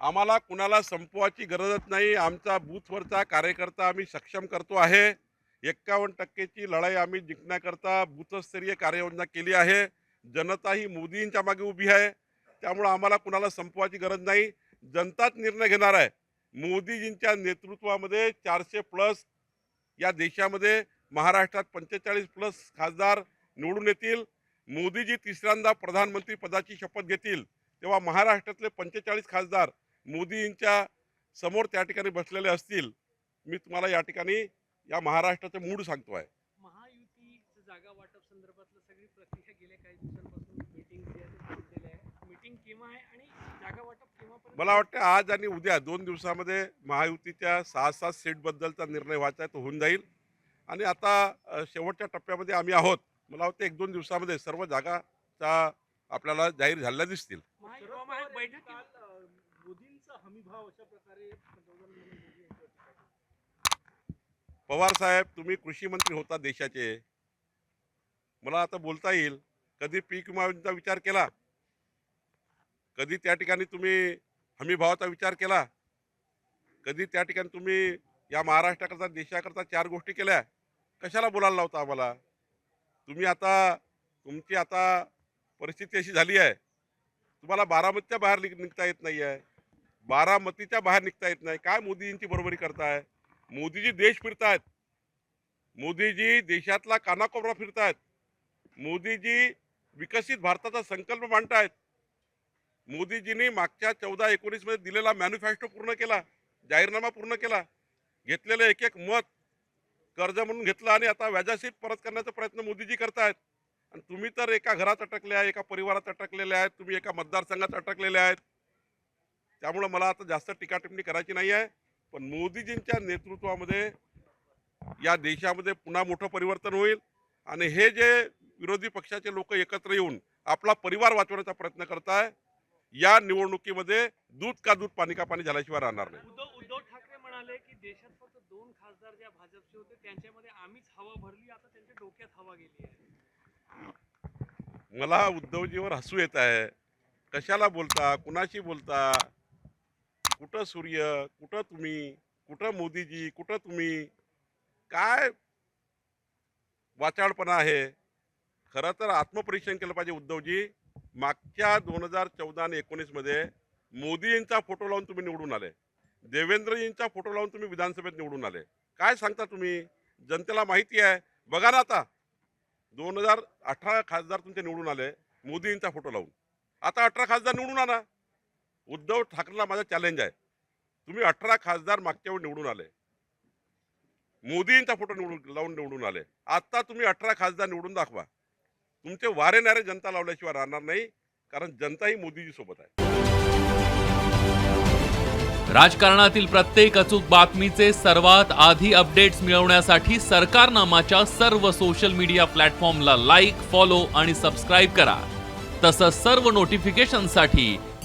आम्हाला कुणाला संपवायची गरजच नाही. आमचा बूथवरचा कार्यकर्ता आम्ही सक्षम करतो आहे. एक्कावन्न टक्केची लढाई आम्ही जिंकण्याकरता बूथस्तरीय कार्ययोजना केली आहे. जनता ही मोदींच्या मागे उभी आहे. त्यामुळं आम्हाला कुणाला संपवायची गरज नाही. जनताच निर्णय घेणार आहे. मोदीजींच्या नेतृत्वामध्ये चारशे प्लस या देशामध्ये महाराष्ट्रात पंचेचाळीस प्लस खासदार निवडून येतील. मोदीजी तिसऱ्यांदा प्रधानमंत्री पदाची शपथ घेतील. तेव्हा महाराष्ट्रातले पंचेचाळीस खासदार मोदींच्या समोर त्या ठिकाणी बसलेले असतील मी तुम्हाला या ठिकाणी या महाराष्ट्राचे मूड सांगतो आहे महायुतीचं जागा वाटप संदर्भातलं सगळी प्रक्रिया गेल्या काही दिवसांपासून मीटिंग आहे मीटिंग केव्हा आहे आणि जागा वाटप केव्हापर्यंत? मला वाटतं आज आणि उद्या दोन दिवसामध्ये महायुतीच्या सहा सात सीटबद्दलचा निर्णय व्हायचा आहे तो होऊन जाईल. आणि आता शेवटच्या टप्प्यामध्ये आम्ही आहोत. मला वाटतं एक दोन दिवसामध्ये सर्व जागाचा आपल्याला जाहीर झालेल्या दिसतील. बैठक पवार साहेब तुम्ही कृषी मंत्री होता देशाचे. मला आता बोलता येईल. कधी पीक विमाचा विचार केला? कधी त्या ठिकाणी तुम्ही हमी भावाचा विचार केला? कधी त्या ठिकाणी तुम्ही या महाराष्ट्राकरता देशाकरता चार गोष्टी केल्या? कशाला बोलायला लावता आम्हाला? तुम्ही आता तुमची आता परिस्थिती अशी झाली आहे. तुम्हाला बारामतीच्या बाहेर निघ- निघता येत नाही आहे बारामतीच्या बाहेर निघता येत नाही. काय मोदीजींची बरोबरी करताय? मोदीजी देश फिरतायत. मोदीजी देशातला कानाकोपरा फिरतायत. मोदीजी विकसित भारताचा संकल्प मांडतायत. मोदीजींनी मागच्या चौदा एकोणीसमध्ये दिलेला मॅन्युफॅस्टो पूर्ण केला. जाहीरनामा पूर्ण केला. घेतलेलं एक एक मत कर्ज म्हणून घेतलं आणि आता व्याजाशीत परत करण्याचा प्रयत्न मोदीजी करतायत. आणि तुम्ही तर एका घरात अटकले आहे एका परिवारात अटकलेले आहेत तुम्ही एका मतदारसंघात अटकलेले आहेत. त्यामुळं मला आता जास्त टीका टिप्पणी करायची नाही आहे. पण मोदीजींच्या नेतृत्वामध्ये या देशामध्ये पुन्हा मोठं परिवर्तन होईल. आणि हे जे विरोधी पक्षाचे लोक एकत्र येऊन आपला परिवार वाचवण्याचा प्रयत्न करताय या निवडणुकीमध्ये दूध का दूध पाणी का पाणी झाल्याशिवाय राहणार नाही. उद्धव उद्धव ठाकरे म्हणाले की देशात फक्त दोन खासदार ज्या भाजपचे होते त्यांच्यामध्ये आम्हीच हवा भरली आता त्यांच्या डोक्यात हवा गेली आहे. मला उद्धवजीवर हसू येत आहे. कशाला बोलता? कुणाशी बोलता? कुठं सूर्य कुठं तुम्ही कुठं मोदीजी कुठं तुम्ही? काय वाचाडपणा आहे? खरं तर आत्मपरीक्षण केलं पाहिजे उद्धवजी. मागच्या दोन हजार चौदा आणि एकोणीसमध्ये मोदींचा फोटो लावून तुम्ही निवडून आले. देवेंद्रजींचा फोटो लावून तुम्ही विधानसभेत निवडून आले. काय सांगता तुम्ही? जनतेला माहिती आहे. बघा ना आता. दोन हजार अठरा खासदार तुमचे निवडून आले मोदींचा फोटो लावून. आता अठरा खासदार निवडून आणा. उद्धव ठाकरेला माझा चॅलेंज आहे. तुम्ही अठरा खासदार मागच्या वेळी निवडून आले. मोदींचा फोटो निवडून लावून निवडून आले. आता तुम्ही अठरा खासदार निवडून दाखवा. तुमचे वारे नारे जनता लावल्याशिवाय राहणार नाही कारण जनता ही मोदीजी सोबत आहे. राजकारणातील प्रत्येक अचूक बातमीचे सर्वात आधी अपडेट्स मिळवण्यासाठी सरकारनामाच्या सर्व सोशल मीडिया प्लॅटफॉर्मला लाईक फॉलो आणि सबस्क्राईब करा. तसंच सर्व नोटिफिकेशनसाठी